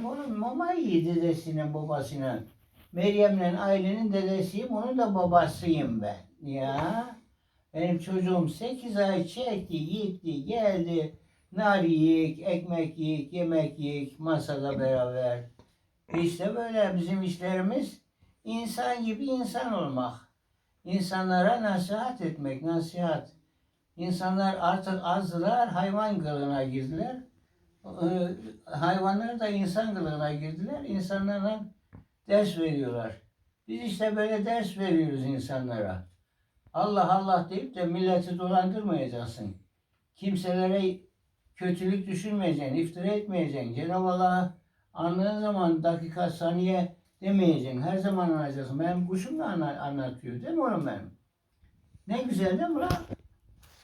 Benim oğlum mama yiyor dedesinin babasının. Meryem'le ailenin dedesiyim, onun da babasıyım ben. Ya. Benim çocuğum 8 ay çekti, gitti, geldi. Nar yiyik, ekmek yiyik, yemek yiyik, masada beraber. İşte böyle bizim işlerimiz insan gibi insan olmak. İnsanlara nasihat etmek, nasihat. İnsanlar artık azdılar, hayvan kılığına girdiler. Ee, hayvanlar da insan kılığına girdiler. İnsanlarla ders veriyorlar. Biz işte böyle ders veriyoruz insanlara. Allah Allah deyip de milleti dolandırmayacaksın. Kimselere kötülük düşünmeyeceksin, iftira etmeyeceksin. Cenab-ı Allah'a anladığın zaman dakika, saniye demeyeceksin. Her zaman anlayacaksın. Benim kuşum da anla- anlatıyor değil mi oğlum benim? Ne güzel değil mi lan?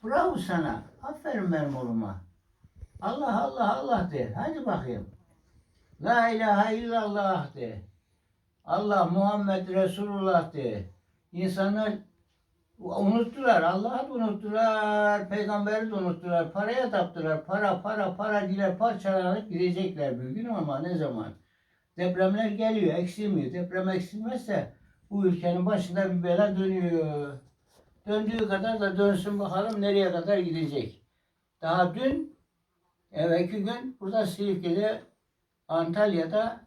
Bravo sana. Aferin benim oğluma. Allah Allah Allah de. Hadi bakayım. La ilahe illallah de. Allah Muhammed Resulullah de. İnsanlar unuttular. Allah'ı unuttular. Peygamberi de unuttular. Paraya taptılar. Para para para diler parçalanıp gidecekler bir gün ama ne zaman? Depremler geliyor, eksilmiyor. Deprem eksilmezse bu ülkenin başında bir bela dönüyor. Döndüğü kadar da dönsün bakalım nereye kadar gidecek. Daha dün, evvelki gün burada Silifke'de, Antalya'da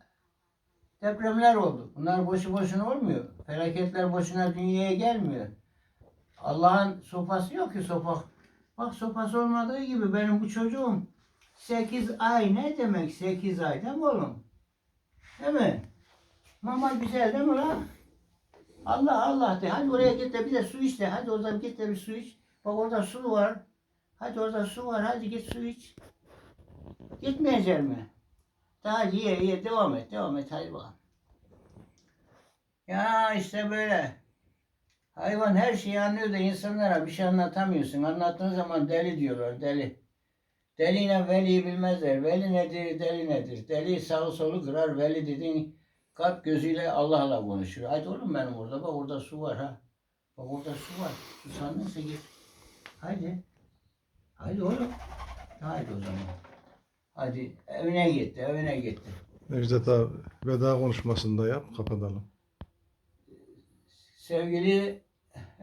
depremler oldu. Bunlar boşu boşuna olmuyor. Felaketler boşuna dünyaya gelmiyor. Allah'ın sopası yok ki sopa. Bak sopası olmadığı gibi benim bu çocuğum 8 ay ne demek 8 ay değil mi oğlum? Değil mi? Mama güzel değil mi lan? Allah Allah de. Hadi oraya git de bir de su iç de. Hadi oradan git de bir su iç. Bak orada su var. Hadi orada su var. Hadi git su iç. Gitmeyecek mi? Daha ye ye devam et devam et hadi bakalım. Ya işte böyle. Hayvan her şeyi anlıyor da insanlara bir şey anlatamıyorsun. Anlattığın zaman deli diyorlar deli. Deliyle veliyi bilmezler. Veli nedir, deli nedir? Deli sağı solu kırar, veli dediğin kalp gözüyle Allah'la konuşuyor. Hadi oğlum benim orada bak orada su var ha. Bak orada su var. Susandıysa git. Haydi. Haydi oğlum. Haydi o zaman. Hadi evine gitti, evine gitti. Necdet abi veda konuşmasını da yap kapatalım. Sevgili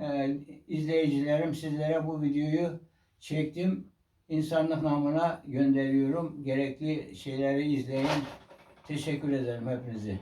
e, izleyicilerim sizlere bu videoyu çektim. İnsanlık namına gönderiyorum. Gerekli şeyleri izleyin. Teşekkür ederim hepinize.